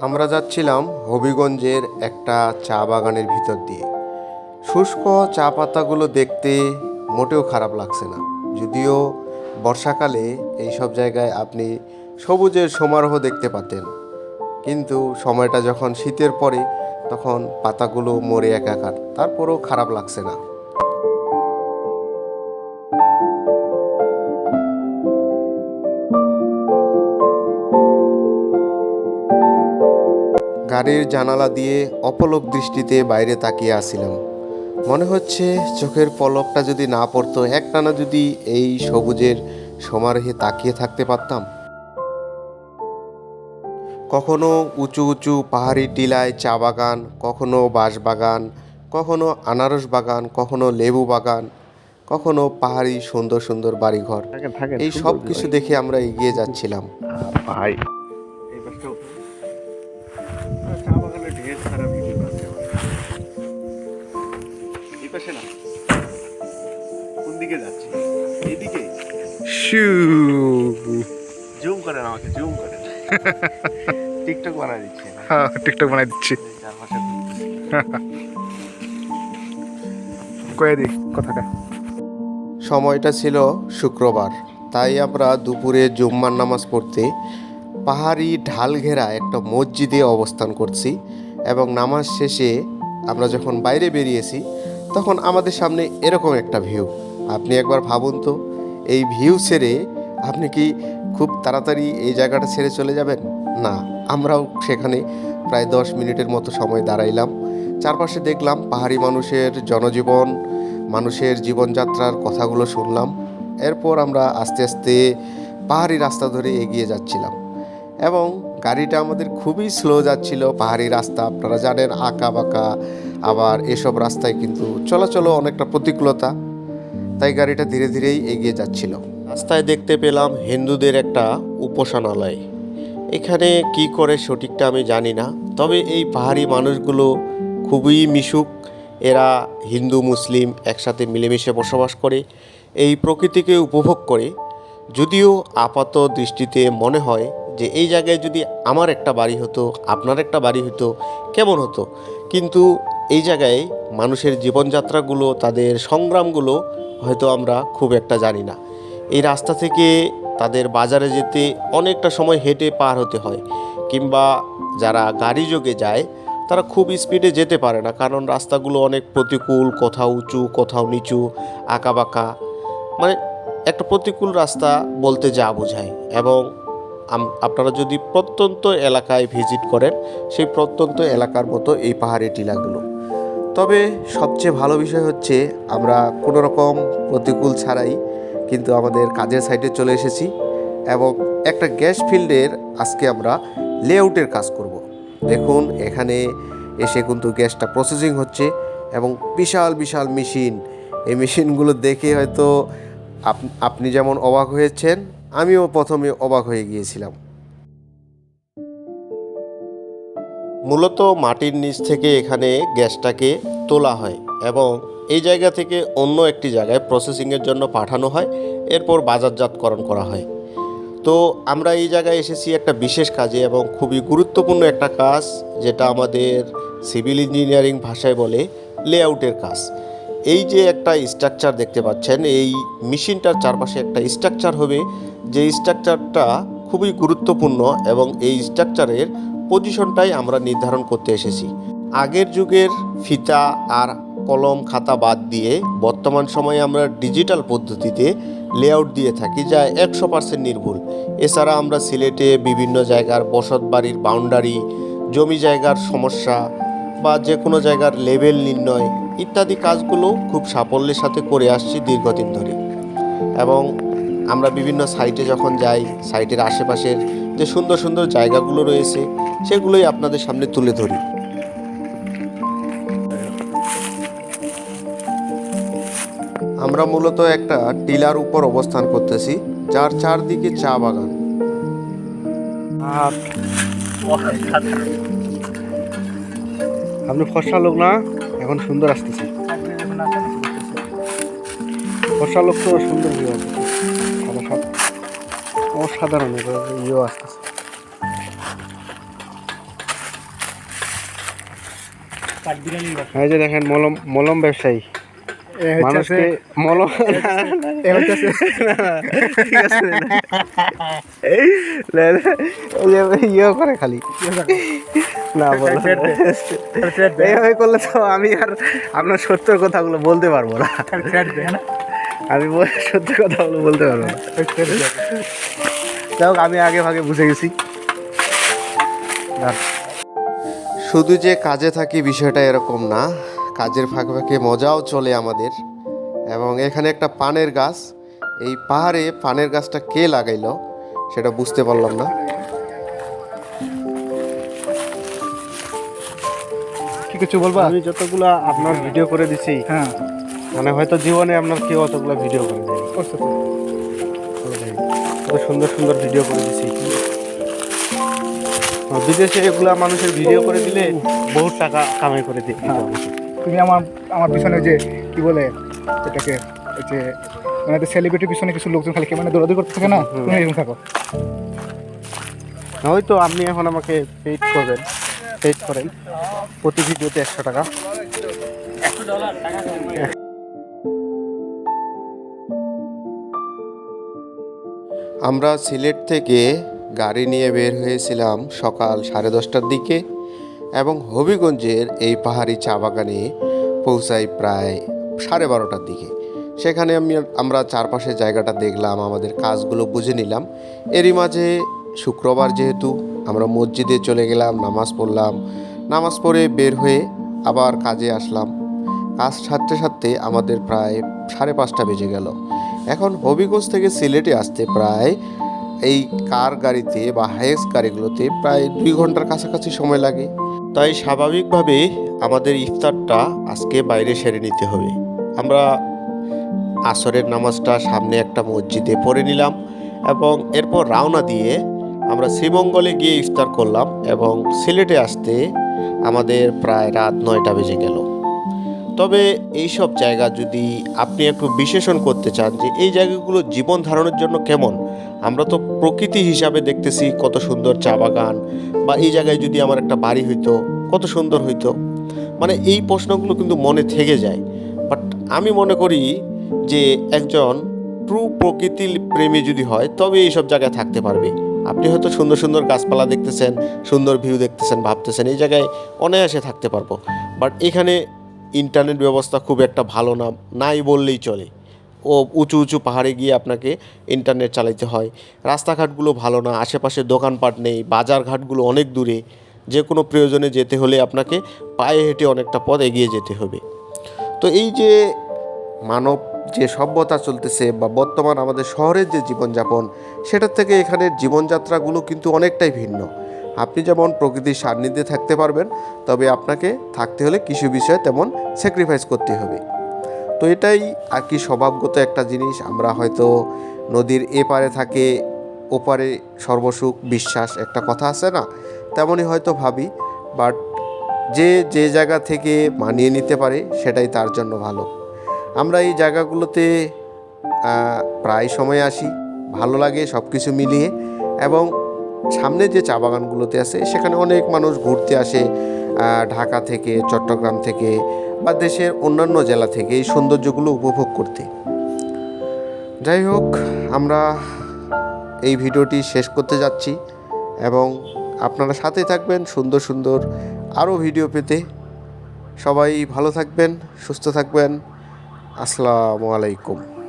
আমরা যাচ্ছিলাম হবিগঞ্জের একটা চা বাগানের ভিতর দিয়ে। শুষ্ক চা পাতাগুলো দেখতে মোটেও খারাপ লাগছে না। যদিও বর্ষাকালে এই সব জায়গায় আপনি সবুজের সমারোহ দেখতে পাতেন। কিন্তু সময়টা যখন শীতের পরে, তখন পাতাগুলো মরে একাকার। তারপরেও খারাপ লাগছে না। গাড়ির জানালা দিয়ে অপলক দৃষ্টিতে বাইরে তাকিয়ে আসিলাম। মনে হচ্ছে চোখের পলকটা যদি না পড়তো একটানা যদি এই সবুজের সমারোহে তাকিয়ে থাকতে পারতাম। কখনো উঁচু উঁচু পাহাড়ি টিলায় চা বাগান কখনো বাঁশ বাগান কখনো আনারস বাগান কখনো লেবু বাগান কখনো পাহাড়ি সুন্দর সুন্দর বাড়িঘর। এই সব কিছু দেখে আমরা এগিয়ে যাচ্ছিলাম। ভাই জুম করেন আমাকে জুম করেন টিকটক বানাই দিচ্ছে হ্যাঁ টিকটক বানাই দিচ্ছি। কয়ে দি কথাটা। সময়টা ছিল শুক্রবার তাই আমরা দুপুরে জুম্মার নামাজ পড়তে পাহাড়ি ঢাল ঘেরা একটা মসজিদে অবস্থান করছি এবং নামাজ শেষে আমরা যখন বাইরে বেরিয়েছি তখন আমাদের সামনে এরকম একটা ভিউ আপনি একবার ভাবুন তো এই ভিউ ছেড়ে আপনি কি খুব তাড়াতাড়ি এই জায়গাটা ছেড়ে চলে যাবেন? না, আমরাও সেখানে প্রায় দশ মিনিটের মতো সময় দাঁড়াইলাম। চারপাশে দেখলাম পাহাড়ি মানুষের জনজীবন, মানুষের জীবনযাত্রার কথাগুলো শুনলাম। এরপর আমরা আস্তে আস্তে পাহাড়ি রাস্তা ধরে এগিয়ে যাচ্ছিলাম এবং গাড়িটা আমাদের খুবই স্লো যাচ্ছিল, পাহাড়ি রাস্তা। আপনারা জানেন আঁকা বাঁকা আবার এসব রাস্তায় কিন্তু চলাচলও অনেকটা প্রতিকূলতা। তাই গাড়িটা ধীরে ধীরেই এগিয়ে যাচ্ছিল। রাস্তায় দেখতে পেলাম হিন্দুদের একটা উপাসনালয়। এখানে কি করে সঠিকটা আমি জানি না, তবে এই পাহাড়ি মানুষগুলো খুবই মিশুক। এরা হিন্দু, মুসলিম একসাথে মিলেমিশে বসবাস করে, এই প্রকৃতিকে উপভোগ করে। যদিও আপাত দৃষ্টিতে মনে হয় যে এই জায়গায় যদি আমার একটা বাড়ি হতো, আপনার একটা বাড়ি হতো, কেমন হতো? কিন্তু এই জায়গায় মানুষের জীবনযাত্রাগুলো, তাদের সংগ্রামগুলো হয়তো আমরা খুব একটা জানি না। এই রাস্তা থেকে তাদের বাজারে যেতে অনেকটা সময় হেঁটে পার হতে হয় কিংবা যারা গাড়ি যোগে যায়, তারা খুব স্পিডে যেতে পারে না কারণ রাস্তাগুলো অনেক প্রতিকূল, কোথাও উঁচু, কোথাও নিচু, আঁকাবাঁকা। মানে একটা প্রতিকূল রাস্তা বলতে যা বোঝায় এবং আপনারা যদি প্রত্যন্ত এলাকায় ভিজিট করেন, সেই প্রত্যন্ত এলাকার মতো এই পাহাড়ি টিলাগুলো তবে সবচেয়ে ভালো বিষয় হচ্ছে আমরা কোনো রকম প্রতিকূল ছাড়াই কিন্তু আমাদের কাজের সাইডে চলে এসেছি এবং একটা গ্যাস ফিল্ডের আজকে আমরা লেআউটের কাজ করব। দেখুন, এখানে এসে কিন্তু গ্যাসটা প্রসেসিং হচ্ছে এবং বিশাল বিশাল মেশিন এই মেশিনগুলো দেখে হয়তো আপ- আপনি যেমন অবাক হয়েছেন, আমিও প্রথমে অবাক হয়ে গিয়েছিলাম মূলত মাটির নিচ থেকে এখানে গ্যাসটাকে তোলা হয় এবং এই জায়গা থেকে অন্য একটি জায়গায় প্রসেসিংয়ের জন্য পাঠানো হয়, এরপর বাজারজাতকরণ করা হয়। তো আমরা এই জায়গায় এসেছি একটা বিশেষ কাজে এবং খুবই গুরুত্বপূর্ণ একটা কাজ, যেটা আমাদের সিভিল ইঞ্জিনিয়ারিং ভাষায় বলে লেআউটের কাজ। এই যে একটা স্ট্রাকচার দেখতে পাচ্ছেন, এই মেশিনটার চারপাশে একটা স্ট্রাকচার হবে। যে স্ট্রাকচারটা খুবই গুরুত্বপূর্ণ এবং এই স্ট্রাকচারের পজিশনটাই আমরা নির্ধারণ করতে এসেছি। আগের যুগের ফিতা আর কলম, খাতা বাদ দিয়ে বর্তমান সময়ে আমরা ডিজিটাল পদ্ধতিতে লেআউট দিয়ে থাকি যা একশো পার্সেন্ট নির্ভুল। এছাড়া আমরা সিলেটে বিভিন্ন জায়গার বসত বাড়ির বাউন্ডারি জমি জায়গার সমস্যা বা যে কোনো জায়গার লেভেল নির্ণয় ইত্যাদি কাজগুলো খুব সাফল্যের সাথে করে আসছি দীর্ঘদিন ধরে। এবং আমরা বিভিন্ন সাইটে যখন যাই সাইটের আশেপাশের যে সুন্দর সুন্দর জায়গাগুলো রয়েছে, সেগুলোই আপনাদের সামনে তুলে ধরি। আমরা মূলত একটা টিলার উপর অবস্থান করতেছি, যার চারদিকে চা বাগান। আপনি ফর্সা লোক না, এখন সুন্দর আসতেছে। ফর্সা লোক তো সুন্দর সাদা অসাধারণ ইয়েও আসতেছে। এই যে দেখেন মলম মলম ব্যবসায়ী। মানুষকে মলম ইয়ে করে খালি। না বলো। এইভাবে করলে তো আমি আর আপনার সত্যের কথাগুলো বলতে পারব না। আমি বল- সত্যি কথাগুলো বলতে পারব না। যাই হোক আমি আগে ভাগে বুঝে গেছি। শুধু যে কাজে থাকি বিষয়টা এরকম না কাজের ফাঁকে ফাঁকে মজাও চলে আমাদের। এবং এখানে একটা পানের গাছ এই পাহাড়ে পানের গাছটা কে লাগাইল সেটা বুঝতে পারলাম না। কি কিছু বলবা? আমি যতগুলো আপনার ভিডিও করে দিছি হ্যাঁ। মানে হয়তো জীবনে আপনার কেউ অতগুলো ভিডিও করে দেয় করছ তো কত সুন্দর সুন্দর ভিডিও করে দিছি বিদেশে এগুলা মানুষের ভিডিও করে দিলে বহুত টাকা কামাই করে দিই হ্যাঁ। তুমি আমার আমার পিছনে যে কি বলে এটাকে এই যে মানে সেলিব্রিটির পিছনে কিছু লোকজন খালি মানে দৌড়াদৌড়ি করতে থাকে না? তুমি এরকম থাকো। ওই তো আপনি এখন আমাকে পেড করবেন। পেড করেন। প্রতি ভিডিওতে একশো টাকা। একশো ডলার টাকা আমরা সিলেট থেকে গাড়ি নিয়ে বের হয়েছিলাম সকাল সাড়ে দশটার দিকে এবং হবিগঞ্জের এই পাহাড়ি চা বাগানে পৌঁছাই প্রায় সাড়ে বারোটার দিকে। সেখানে আমি আমরা চারপাশের জায়গাটা দেখলাম, আমাদের কাজগুলো বুঝে নিলাম। এরই মাঝে শুক্রবার যেহেতু আমরা মসজিদে চলে গেলাম, নামাজ পড়লাম। নামাজ পড়ে বের হয়ে আবার কাজে আসলাম। কাজ সারতে সারতে আমাদের প্রায় সাড়ে পাঁচটা বেজে গেল। এখন হবিগঞ্জ থেকে সিলেটে আসতে প্রায় এই কার গাড়িতে বা হাইয়েস্ট গাড়িগুলোতে প্রায় দুই ঘণ্টার কাছাকাছি সময় লাগে। তাই স্বাভাবিকভাবে আমাদের ইফতারটা আজকে বাইরে সেরে নিতে হবে। আমরা আসরের নামাজটা সামনে একটা মসজিদে পড়ে নিলাম এবং এরপর রওনা দিয়ে আমরা শ্রীমঙ্গলে গিয়ে ইফতার করলাম এবং সিলেটে আসতে আমাদের প্রায় রাত নয়টা বেজে গেল। তবে এই সব জায়গা যদি আপনি একটু বিশ্লেষণ করতে চান যে এই জায়গাগুলো জীবন ধারণের জন্য কেমন, আমরা তো প্রকৃতি হিসাবে দেখতেছি কত সুন্দর চা বাগান, বা এই জায়গায় যদি আমার একটা বাড়ি হইতো, কত সুন্দর হইতো। মানে এই প্রশ্নগুলো কিন্তু মনে থেকে যায়। বাট আমি মনে করি যে একজন ট্রু প্রকৃতি প্রেমী যদি হয়, তবে এইসব জায়গায় থাকতে পারবে। আপনি হয়তো সুন্দর সুন্দর গাছপালা দেখতেছেন, সুন্দর ভিউ দেখতেছেন, ভাবতেছেন, এই জায়গায় অনায়াসে থাকতে পারব। বাট এখানে ইন্টারনেট ব্যবস্থা খুব একটা ভালো না, নাই বললেই চলে। ও উঁচু উঁচু পাহাড়ে গিয়ে আপনাকে ইন্টারনেট চালাইতে হয়। রাস্তাঘাটগুলো ভালো না, আশেপাশে দোকানপাট নেই, বাজারঘাটগুলো অনেক দূরে। যে কোনো প্রয়োজনে যেতে হলে আপনাকে পায়ে হেঁটে অনেকটা পথ এগিয়ে যেতে হবে। তো এই যে মানব যে সভ্যতা চলতেছে বা বর্তমান আমাদের শহরের যে জীবনযাপন, সেটার থেকে এখানের জীবনযাত্রাগুলো কিন্তু অনেকটাই ভিন্ন। আপনি যেমন প্রকৃতির সান্নিধ্যে থাকতে পারবেন, তবে আপনাকে থাকতে হলে কিছু বিষয়ে তেমন স্যাক্রিফাইস করতে হবে। তো এটাই আর কি স্বভাবগত একটা জিনিস। আমরা হয়তো নদীর এপারে থাকে, ওপারে সর্বসুখ, বিশ্বাস একটা কথা আছে না? তেমনই হয়তো ভাবি বাট যে যে জায়গা থেকে মানিয়ে নিতে পারে, সেটাই তার জন্য ভালো। আমরা এই জায়গাগুলোতে প্রায় সময় আসি, ভালো লাগে সব কিছু মিলিয়ে, এবং সামনে যে চা বাগানগুলোতে আছে, সেখানে অনেক মানুষ ঘুরতে আসে ঢাকা থেকে, চট্টগ্রাম থেকে বা দেশের অন্যান্য জেলা থেকে এই সৌন্দর্যগুলো উপভোগ করতে। যাই হোক, আমরা এই ভিডিওটি শেষ করতে যাচ্ছি এবং আপনারা সাথে থাকবেন সুন্দর সুন্দর আরও ভিডিও পেতে। সবাই ভালো থাকবেন, সুস্থ থাকবেন। আসসালামু আলাইকুম।